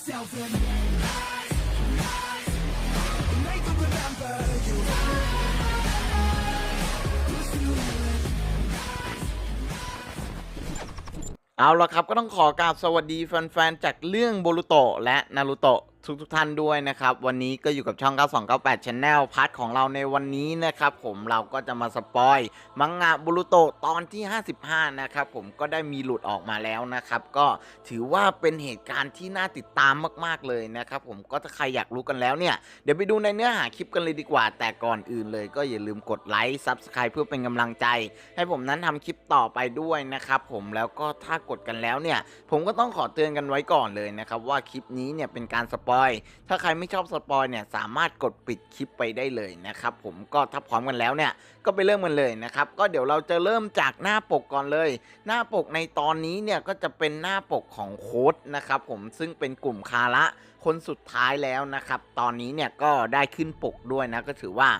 yourself and rise, rise, and make them remember you. Pursue it. เอาละครับก็ต้องขอกราบสวัสดีแฟนๆ จากเรื่องโบรุโตะและนารุโตะ ทุกทุกท่านด้วยนะครับ วันนี้ก็อยู่กับช่อง 9298 Channel พาร์ทของเราในวันนี้นะครับผมเราก็จะมาสปอยมังงะบุรุโตตอนที่ 55 นะครับผมก็ได้มีหลุดออกมาแล้วนะครับ ก็ถือว่าเป็นเหตุการณ์ที่น่าติดตามมาก ๆ เลยนะครับผมก็ถ้าใครอยากรู้กันแล้วเนี่ย เดี๋ยวไปดูในเนื้อหาคลิปกันเลยดีกว่า แต่ก่อนอื่นเลยก็อย่าลืมกดไลค์ Subscribe เพื่อเป็นกำลังใจ ให้ผมนั้นทำคลิปต่อไปด้วยนะครับผมแล้วก็ถ้ากดกันแล้วเนี่ย ผมก็ต้องขอเตือนกันไว้ก่อนเลยนะครับว่าคลิปนี้เนี่ยเป็นการสปอย ถ้าใครไม่ชอบสปอยเนี่ยสามารถกดปิดคลิปไปได้เลยนะครับผมก็ถ้าพร้อมกันแล้วเนี่ยก็ไปเริ่มกันเลยนะครับก็เดี๋ยวเราจะเริ่มจากหน้าปกก่อนเลย หน้าปกในตอนนี้เนี่ยก็จะเป็นหน้าปกของโค้ดนะครับผมซึ่งเป็นกลุ่มคาระคนสุดท้ายแล้วนะครับตอนนี้เนี่ยก็ได้ขึ้นปกด้วยนะก็ถือว่า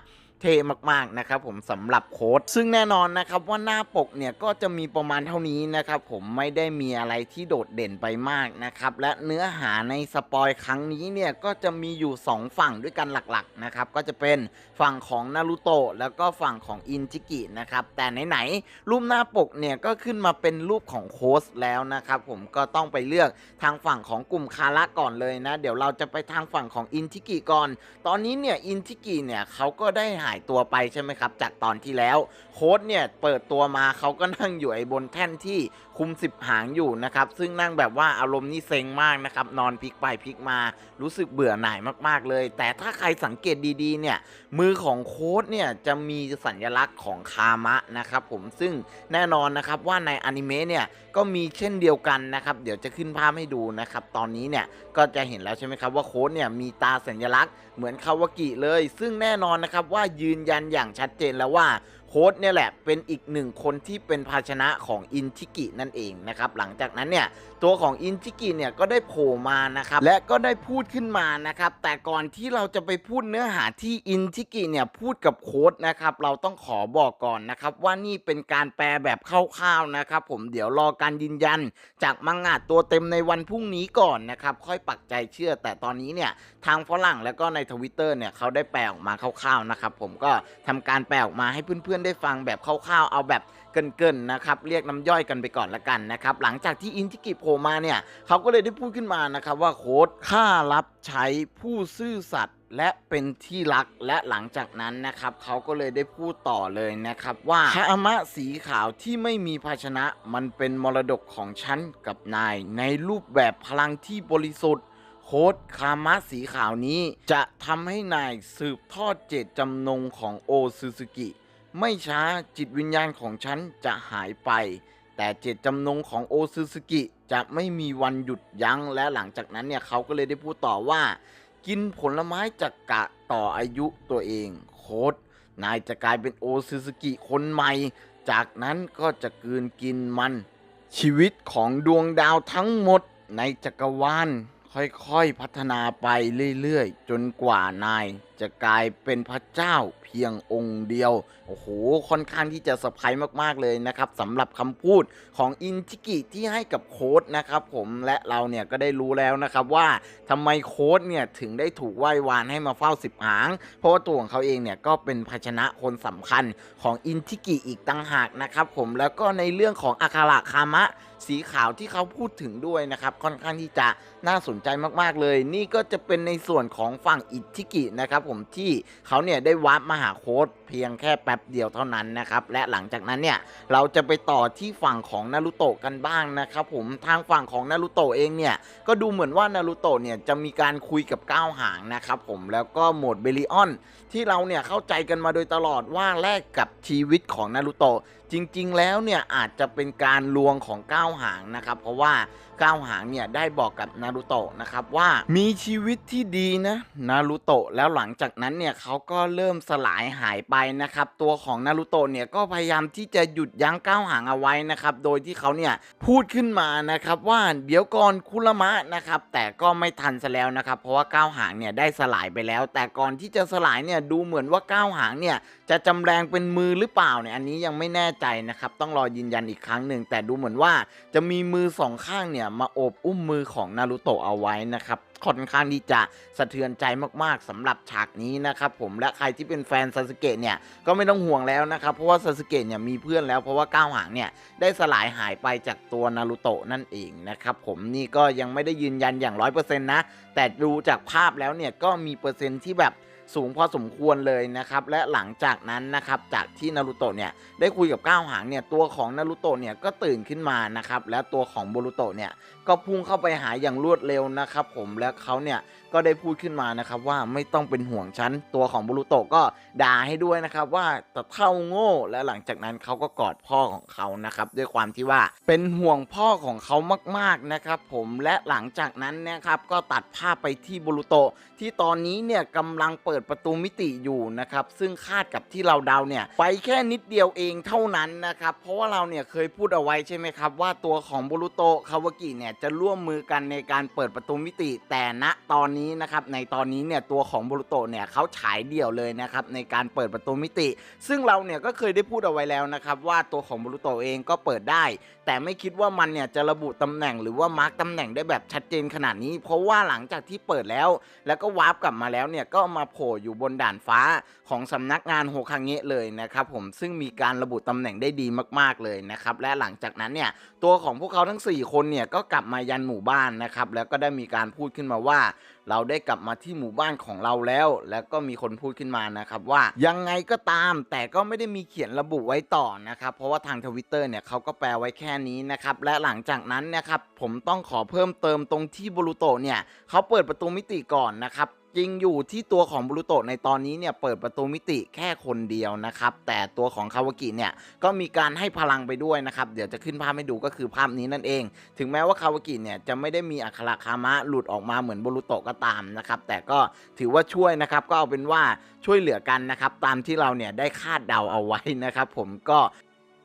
เท่มากๆนะครับผมสำหรับโค้ดซึ่งแน่นอนนะครับว่าหน้าปกเนี่ยก็จะมีประมาณเท่านี้นะครับผมไม่ได้มีอะไรที่โดดเด่นไปมากนะครับและเนื้อหาในสปอยครั้งนี้เนี่ยก็จะมีอยู่ 2 ฝั่งด้วยกันหลักๆนะครับก็จะเป็นฝั่งของนารูโตะแล้วก็ฝั่งของอินจิกินะครับแต่ไหนๆรูปหน้าปกเนี่ยก็ขึ้นมาเป็นรูปของโค้ชแล้วนะครับผมก็ต้องไปเลือกทางฝั่งของกลุ่มคาระก่อนเลยนะ เดี๋ยวเราจะไปทางฝั่งของอินทิกิก่อน ตอนนี้เนี่ยอินทิกิเนี่ยเขาก็ได้หายตัวไปใช่ไหมครับ จากตอนที่แล้วโค้ดเนี่ยเปิดตัวมาเขาก็นั่งอยู่ไอ้บนแท่นที่คุมสิบหางอยู่นะครับ ซึ่งนั่งแบบว่าอารมณ์นี่เซ็งมากนะครับ นอนพลิกไปพลิกมา รู้สึกเบื่อหน่ายมากๆเลย แต่ถ้าใครสังเกตดีๆเนี่ย มือของโค้ดเนี่ยจะมีสัญลักษณ์ของคามะนะครับผม ซึ่งแน่นอนนะครับว่าในอนิเมะเนี่ยก็มีเช่นเดียวกันนะครับ เดี๋ยวจะขึ้นภาพให้ดูนะครับ ตอนนี้เนี่ยก็จะเห็นแล้วใช่ไหมครับว่าโค้ดเนี่ยมีตาสัญลักษณ์เหมือนคาวากิเลย ซึ่งแน่นอนนะครับว่ายืนยันอย่างชัดเจนแล้วว่า โค้ดเนี่ยแหละเป็นอีกหนึ่งคนที่เป็นภาชนะของอินทิกินั่นเองนะครับหลังจากนั้นเนี่ยตัวของอินทิกิเนี่ยก็ได้โผล่มานะครับและก็ได้พูดขึ้นมานะครับแต่ก่อนที่เราจะไปพูดเนื้อหาที่อินทิกิเนี่ยพูดกับโค้ดนะครับเราต้องขอบอกก่อนนะครับว่านี่เป็นการแปลแบบคร่าวๆนะครับผมเดี๋ยวรอการยืนยัน จากมังงะตัวเต็มในวันพรุ่งนี้ก่อนนะครับค่อยปักใจเชื่อ แต่ตอนนี้เนี่ยทางฝรั่งแล้วก็ในทวิตเตอร์เนี่ยเขาได้แปลออกมาคร่าวๆนะครับผมก็ทำการแปลออกมาให้เพื่อนๆได้ฟังแบบคร่าวๆเอาแบบเกินๆนะครับเรียกน้ำย่อยกันไปก่อนละกันนะครับหลังจากที่อินทิกิโผล่มาเนี่ยเขาก็เลยได้พูดขึ้นมานะครับว่าโค้ดค่ารับใช้ผู้ซื่อสัตย์และเป็นที่รักและหลังจากนั้นนะครับเขาก็เลยได้พูดต่อเลยนะครับว่าคามะสีขาวที่ไม่มีภาชนะมันเป็นมรดกของฉันกับนาย ในรูปแบบพลังที่บริสุทธิ์โค้ดคามะสีขาวนี้จะทำให้นายสืบทอดเจตจำนงของโอซูซูกิ ไม่ช้าจิตวิญญาณของฉันจะหายไป แต่เจตจำนงของโอซูซูกิจะไม่มีวันหยุดยั้งและหลังจากนั้นเนี่ยเขาก็เลยได้พูดต่อว่า กินผลไม้จากกะต่ออายุตัวเอง โค้ดนายจะกลายเป็นโอซูซูกิคนใหม่ จากนั้นก็จะกลืนกินมัน ชีวิตของดวงดาวทั้งหมดในจักรวาลค่อยๆพัฒนาไปเรื่อยๆ จนกว่านาย จะกลายเป็นพระเจ้าเพียงองค์เดียว โอ้โห ค่อนข้างที่จะเซอร์ไพรส์มากๆเลยนะครับสำหรับคำพูดของอินจิกิที่ให้กับโค้ดนะครับผมและเราเนี่ยก็ได้รู้แล้วนะครับว่าทำไมโค้ดเนี่ยถึงได้ถูกไหว้วานให้มาเฝ้าสิบหาง เพราะว่าตัวของเขาเองเนี่ยก็เป็นภาชนะคนสำคัญของอินทิกิอีกต่างหากนะครับผมแล้วก็ในเรื่องของอาคาระคามะสีขาวที่เขาพูดถึงด้วยนะครับค่อนข้างที่จะน่าสนใจมากๆเลย นี่ก็จะเป็นในส่วนของฝั่งอิทิกินะครับผมที่เขาเนี่ยได้วาร์ปมาหาโค้ดเพียงแค่แป๊บเดียวเท่านั้นนะครับและหลังจากนั้นเนี่ยเราจะไปต่อที่ฝั่งของนารูโตะกันบ้างนะครับผมทางฝั่งของนารูโตะเองเนี่ยก็ดูเหมือนว่านารูโตะเนี่ยจะมีการคุยกับก้าวหางนะครับผมแล้วก็โหมดเบลิออนที่เราเนี่ยเข้าใจกันมาโดยตลอดว่าแลกกับชีวิตของนารูโตะ จริงๆ แล้วเนี่ยอาจจะเป็นการลวงของก้าวหางนะครับ เพราะว่าก้าวหางเนี่ยได้บอกกับนารูโตะนะครับว่ามีชีวิตที่ดีนะนารูโตะแล้วหลังจากนั้นเนี่ยเขาก็เริ่มสลายหายไปนะครับ ตัวของนารูโตะเนี่ยก็พยายามที่จะหยุดยั้งก้าวหางเอาไว้นะครับ โดยที่เขาเนี่ยพูดขึ้นมานะครับว่าเดี๋ยวก่อนคุรมะนะครับ แต่ก็ไม่ทันซะแล้วนะครับ เพราะว่าก้าวหางเนี่ยได้สลายไปแล้ว แต่ก่อนที่จะสลายเนี่ยดูเหมือนว่าก้าวหางเนี่ยจะจำแรงเป็นมือหรือเปล่าเนี่ยอันนี้ยังไม่แน่ใจนะครับ ต้องรอยืนยันอีกครั้งหนึ่ง แต่ดูเหมือนว่าจะมีมือสองข้างเนี่ย มาโอบอุ้มมือของนารูโตะเอาไว้นะครับค่อนข้างที่จะสะเทือนใจมากๆสำหรับฉากนี้นะครับผมและใครที่เป็นแฟนซาสึเกะเนี่ยก็ไม่ต้องห่วงแล้วนะครับ เพราะว่าซาสึเกะเนี่ยมีเพื่อนแล้วเพราะว่าก้าวหางเนี่ยได้สลายหายไปจากตัวนารูโตะนั่นเองนะครับผมนี่ก็ยังไม่ได้ยืนยันอย่างร้อยเปอร์เซ็นต์นะแต่ดูจากภาพแล้วเนี่ยก็มีเปอร์เซ็นต์ที่แบบ สูงพอสมควรเลยนะครับและหลังจากนั้นนะครับจากที่นารูโตะเนี่ยได้คุยกับก้าวหางเนี่ยตัวของนารูโตะเนี่ยก็ตื่นขึ้นมานะครับและตัวของโบรูโตะเนี่ยก็พุ่งเข้าไปหาอย่างรวดเร็วนะครับผมและเขาเนี่ย ก็ได้พูดขึ้นมานะครับว่าไม่ต้องเป็นห่วงฉันตัวของโบรูโตก็ด่าให้ด้วยนะครับว่าตะเท่าโง่และหลังจากนั้นเขาก็กอดพ่อของเขานะครับด้วยความที่ว่าเป็นห่วงพ่อของเขามากๆนะครับผมและหลังจากนั้นนะครับก็ตัดภาพไปที่โบรูโตที่ตอนนี้เนี่ยกำลังเปิดประตูมิติอยู่นะครับซึ่งคาดกับที่เราเดาเนี่ยไปแค่นิดเดียวเองเท่านั้นนะครับเพราะว่าเราเนี่ยเคยพูดเอาไว้ใช่ไหมครับว่าตัวของบุรุโตคาวากิเนี่ยจะร่วมมือกันในการเปิดประตูมิติแต่ณตอนนี้นะครับในตอนนี้เนี่ยตัวของบุรุโตเนี่ยเขาฉายเดี่ยวเลยนะครับในการเปิดประตูมิติ ซึ่งเราเนี่ยก็เคยได้พูดเอาไว้แล้วนะครับว่าตัวของบุรุโตเองก็เปิดได้ แต่ไม่คิดว่ามันเนี่ยจะระบุตำแหน่งหรือว่ามาร์กตำแหน่งได้แบบชัดเจนขนาดนี้ เพราะว่าหลังจากที่เปิดแล้ว แล้วก็วาร์ปกลับมาแล้วเนี่ยก็มาโผล่อยู่บนด่านฟ้าของสำนักงานโฮคังเงะเลยนะครับผมซึ่งมีการระบุตำแหน่งได้ดีมากๆเลยนะครับและหลังจากนั้นเนี่ยตัวของพวกเขาทั้ง 4 คนเนี่ยก็กลับมายันหมู่บ้านนะครับแล้วก็ได้มีการพูดขึ้นมาว่าเราได้กลับมาที่หมู่บ้านของเราแล้ว แล้วก็มีคนพูดขึ้นมานะครับว่ายังไงก็ตาม แต่ก็ไม่ได้มีเขียนระบุไว้ต่อนะครับเพราะว่าทางทวิตเตอร์เนี่ยเขาก็แปลไว้แค่นี้นะครับและหลังจากนั้นนะครับผมต้องขอเพิ่มเติมตรงที่บรูโตเนี่ยเขาเปิดประตูมิติก่อนนะครับ จริงอยู่ที่ตัวของบรูโตในตอนนี้เนี่ยเปิดประตูมิติแค่คนเดียวนะครับ แต่ตัวของคาวากิเนี่ยก็มีการให้พลังไปด้วยนะครับ เดี๋ยวจะขึ้นภาพให้ดูก็คือภาพนี้นั่นเอง ถึงแม้ว่าคาวากิเนี่ยจะไม่ได้มีอัคระคามะหลุดออกมาเหมือนบรูโตก็ตามนะครับ แต่ก็ถือว่าช่วยนะครับก็เอาเป็นว่าช่วยเหลือกันนะครับ ตามที่เราเนี่ยได้คาดเดาเอาไว้นะครับ ผมก็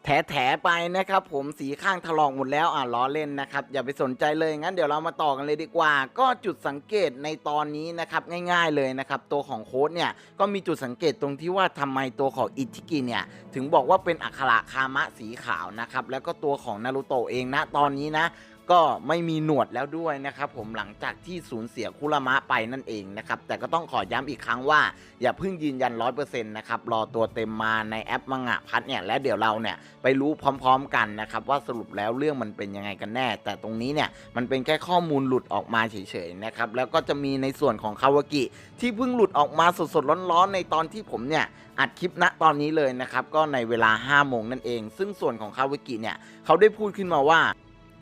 แถแถไปนะครับ ผมสีข้างถลอกหมดแล้วอะล้อเล่นนะครับ อย่าไปสนใจเลยงั้นเดี๋ยวเรามาต่อกันเลยดีกว่า ก็จุดสังเกตในตอนนี้นะครับง่ายๆเลยนะครับ ตัวของโค้ดเนี่ยก็มีจุดสังเกตตรงที่ว่าทำไมตัวของอิทิกิเนี่ยถึงบอกว่าเป็นอัคระคามะสีขาวนะครับแล้วก็ตัวของนารูโตะเองนะตอนนี้นะ ก็ไม่มีหนวดแล้วด้วยนะครับผมหลังจากที่สูญเสียคุรามะไปนั่นเองนะครับแต่ก็ต้องขอย้ำอีกครั้งว่า อย่าเพิ่งยืนยัน100%นะครับรอตัวเต็มมาในแอปมังงะพัดเนี่ยและเดี๋ยวเราเนี่ยไปรู้พร้อม ๆ กันนะครับว่าสรุปแล้วเรื่องมันเป็นยังไงกันแน่ แต่ตรงนี้เนี่ยมันเป็นแค่ข้อมูลหลุดออกมาเฉยๆนะครับแล้วก็จะมีในส่วนของคาวากิที่เพิ่งหลุดออกมาสดๆร้อนๆในตอนที่ผมเนี่ยอัดคลิปณตอนนี้เลยนะครับก็ในเวลา5โมงนั่นเอง ซึ่งส่วนของคาวากิเนี่ยเขาได้พูดขึ้นมาว่า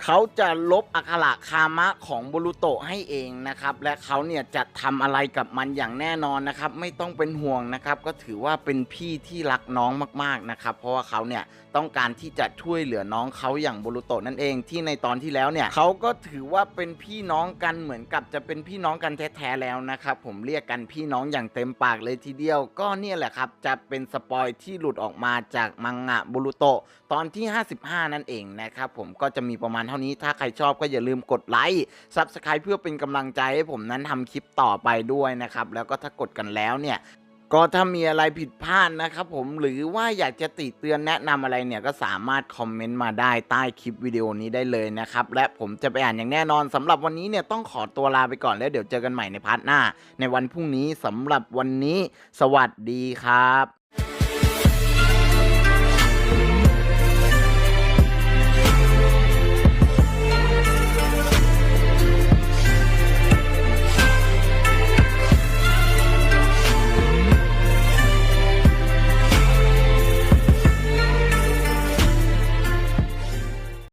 เขาจะลบอักขระคามะของบรูโตให้เองนะครับ และเขาเนี่ยจะทำอะไรกับมันอย่างแน่นอนนะครับ ไม่ต้องเป็นห่วงนะครับ ก็ถือว่าเป็นพี่ที่รักน้องมากๆนะครับ เพราะว่าเขาเนี่ยต้องการที่จะช่วยเหลือน้องเขาอย่างบรูโตนั่นเอง ที่ในตอนที่แล้วเนี่ยเขาก็ถือว่าเป็นพี่น้องกันเหมือนกับจะเป็นพี่น้องกันแท้ๆแล้วนะครับ ผมเรียกกันพี่น้องอย่างเต็มปากเลยทีเดียว ก็เนี่ยแหละครับจะเป็นสปอยที่หลุดออกมาจากมังงะบรูโตตอนที่ 55 นั่นเองนะครับ ผมก็จะมีประมาณเท่านี้ถ้าใครชอบก็อย่าลืมกดไลค์ Subscribe เพื่อเป็นกำลังใจให้ผมนั้นทำคลิปต่อไปด้วยนะครับแล้วก็ถ้ากดกันแล้วเนี่ยก็ถ้ามีอะไรผิดพลาดนะครับผมหรือว่าอยากจะติเตือนแนะนำอะไรเนี่ยก็สามารถคอมเมนต์มาได้ใต้คลิปวิดีโอนี้ได้เลยนะครับและผมจะไปอ่านอย่างแน่นอนสำหรับวันนี้เนี่ยต้องขอตัวลาไปก่อนแล้วเดี๋ยวเจอกันใหม่ในพาร์ทหน้า ในวันพรุ่งนี้สำหรับวันนี้ สวัสดีครับ